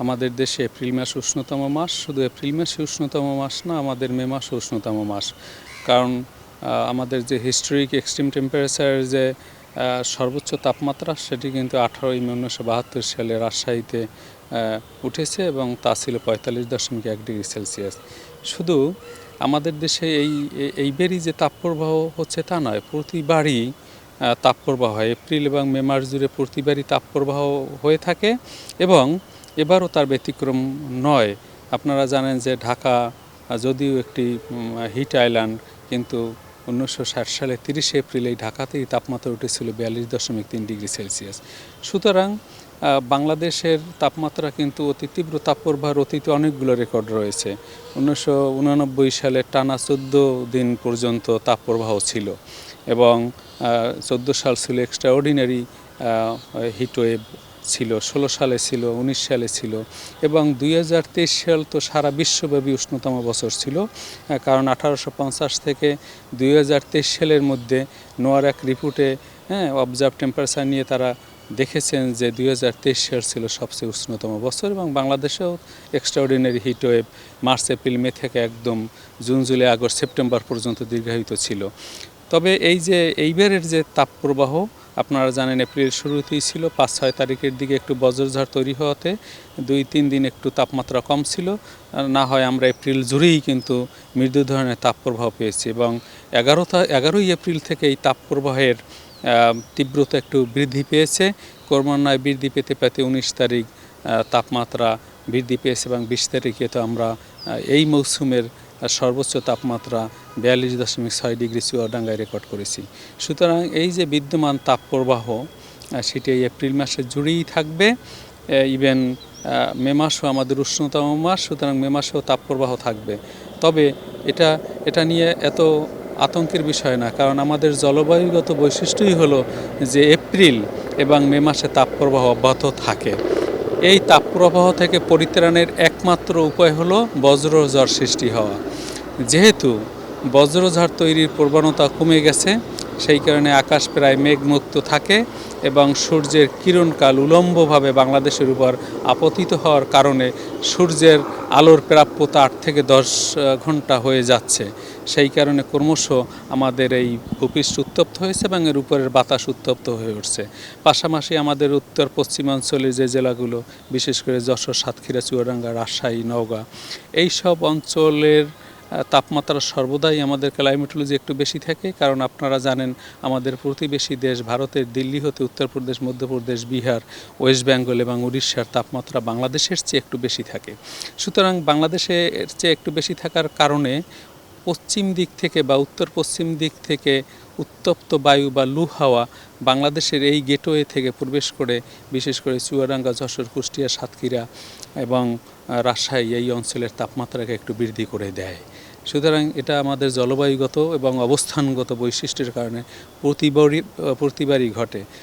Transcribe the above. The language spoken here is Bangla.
আমাদের দেশে এপ্রিল মাস উষ্ণতম মাস, শুধু এপ্রিল মাসে উষ্ণতম মাস না, আমাদের মে মাস উষ্ণতম মাস। কারণ আমাদের যে হিস্টোরিক এক্সট্রিম টেম্পারেচার যে সর্বোচ্চ তাপমাত্রা, সেটি কিন্তু আঠারোই মে উনিশশো বাহাত্তর সালে রাজশাহীতে উঠেছে এবং তা ছিল পঁয়তাল্লিশ দশমিক এক ডিগ্রি সেলসিয়াস। শুধু আমাদের দেশে এই এই- এইবারই যে তাপপ্রবাহ হচ্ছে তা নয়, প্রতিবারই তাপপ্রবাহ হয়। এপ্রিল এবং মে মাস জুড়ে প্রতিবারই তাপপ্রবাহ হয়ে থাকে এবং এবারও তার ব্যতিক্রম নয়। আপনারা জানেন যে ঢাকা যদিও একটি হিট আইল্যান্ড, কিন্তু উনিশশো ষাট সালে তিরিশে এপ্রিল এই ঢাকাতেই তাপমাত্রা উঠেছিল বিয়াল্লিশ দশমিক তিন ডিগ্রি সেলসিয়াস। সুতরাং বাংলাদেশের তাপমাত্রা কিন্তু অতি তীব্র তাপপ্রবাহের অতীতে অনেকগুলো রেকর্ড রয়েছে। উনিশশো উননব্বই সালে টানা চোদ্দ দিন পর্যন্ত তাপপ্রবাহ ছিল এবং চোদ্দ সাল ছিল এক্সট্রা অর্ডিনারি হিটওয়েভ ছিল, ষোলো সালে ছিল, উনিশ সালে ছিল এবং দুই হাজার তেইশ সাল তো সারা বিশ্বব্যাপী উষ্ণতম বছর ছিল কারণ আঠারোশো পঞ্চাশ থেকে দুই হাজার তেইশ সালের মধ্যে নোয়ার এক রিপোর্টে হ্যাঁ অবজার্ভ টেম্পারেচার নিয়ে তারা দেখেছেন যে দুই হাজার তেইশ সাল ছিল সবচেয়ে উষ্ণতম বছর এবং বাংলাদেশেও extraordinary heatwave March, April, May থেকে একদম জুন, জুলাই, আগস্ট, সেপ্টেম্বর পর্যন্ত দীর্ঘায়িত ছিল। তবে এই যে, এইবারের যে তাপপ্রবাহ আপনারা জানেন এপ্রিল শুরুতেই ছিল, পাঁচ, ছয় তারিখের দিকে একটু বজ্রঝড় তৈরি হওয়াতে দুই, তিন দিন একটু তাপমাত্রা কম ছিল। না হয় আমরা এপ্রিল জুড়েই কিন্তু মৃদু ধরনের তাপপ্রবাহ পেয়েছি এবং এগারোটা এগারোই এপ্রিল থেকে এই তাপপ্রবাহের তীব্রতা একটু বৃদ্ধি পেয়েছে। ক্রমান্বয়ে বৃদ্ধি পেতে পেতে উনিশ তারিখ তাপমাত্রা বৃদ্ধি পেয়েছে এবং বিশ তারিখে তো আমরা এই মৌসুমের আহ, সর্বোচ্চ তাপমাত্রা বিয়াল্লিশ দশমিক ছয় ডিগ্রি চুয়াডাঙ্গায় রেকর্ড করেছি। সুতরাং এই যে বিদ্যমান তাপপ্রবাহ সেটি এপ্রিল মাসে জুড়েই থাকবে। ইভেন মে মাসও আমাদের উষ্ণতম মাস সুতরাং মে মাসেও তাপপ্রবাহ থাকবে। তবে এটা এটা নিয়ে এত আতঙ্কের বিষয় না কারণ আমাদের জলবায়ুগত বৈশিষ্ট্যই হলো যে এপ্রিল এবং মে মাসে তাপপ্রবাহ অব্যাহত থাকে। এই তাপপ্রবাহ থেকে পরিত্রাণের একমাত্র উপায় হল বজ্রঝড় সৃষ্টি হওয়া। যেহেতু বজ্রঝড় তৈরির প্রবণতা কমে গেছে সেই কারণে আকাশ প্রায় মেঘমুক্ত থাকে এবং সূর্যের কিরণকাল উলম্বভাবে বাংলাদেশের উপর আপতিত হওয়ার কারণে সূর্যের আলোর প্রাপ্যতা আট থেকে দশ ঘণ্টা হয়ে যাচ্ছে। সেই কারণে ক্রমশ আমাদের এই ভূপৃষ্ঠ উত্তপ্ত হয়েছে এবং এর উপরের বাতাস উত্তপ্ত হয়ে উঠছে। পাশাপাশি আমাদের উত্তর পশ্চিমাঞ্চলের যে জেলাগুলো, বিশেষ করে যশোর, সাতক্ষীরা, চুয়াডাঙ্গা, রাজশাহী, নওগাঁ এই সব অঞ্চলের তাপমাত্রা সর্বদাই আমাদের ক্লাইমেটোলজি একটু বেশি থাকে, কারণ আপনারা জানেন আমাদের প্রতিবেশী দেশ ভারতের দিল্লি হতে উত্তরপ্রদেশ, মধ্যপ্রদেশ, বিহার, ওয়েস্ট বেঙ্গল এবং উড়িষ্যার তাপমাত্রা বাংলাদেশের চেয়ে একটু বেশি থাকে। সুতরাং বাংলাদেশের চেয়ে একটু বেশি থাকার কারণে পশ্চিম দিক থেকে বা উত্তর পশ্চিম দিক থেকে উত্তপ্ত বায়ু বা লু হাওয়া বাংলাদেশের এই গেটওয়ে থেকে প্রবেশ করে, বিশেষ করে চুয়াডাঙ্গা, যশোর, কুষ্টিয়া, সাতক্ষীরা এবং রাজশাহী এই অঞ্চলের তাপমাত্রাকে একটু বৃদ্ধি করে দেয়। সুতরাং এটা আমাদের জলবায়ুগত এবং অবস্থানগত বৈশিষ্ট্যের কারণে প্রতিবারই প্রতিবারই ঘটে।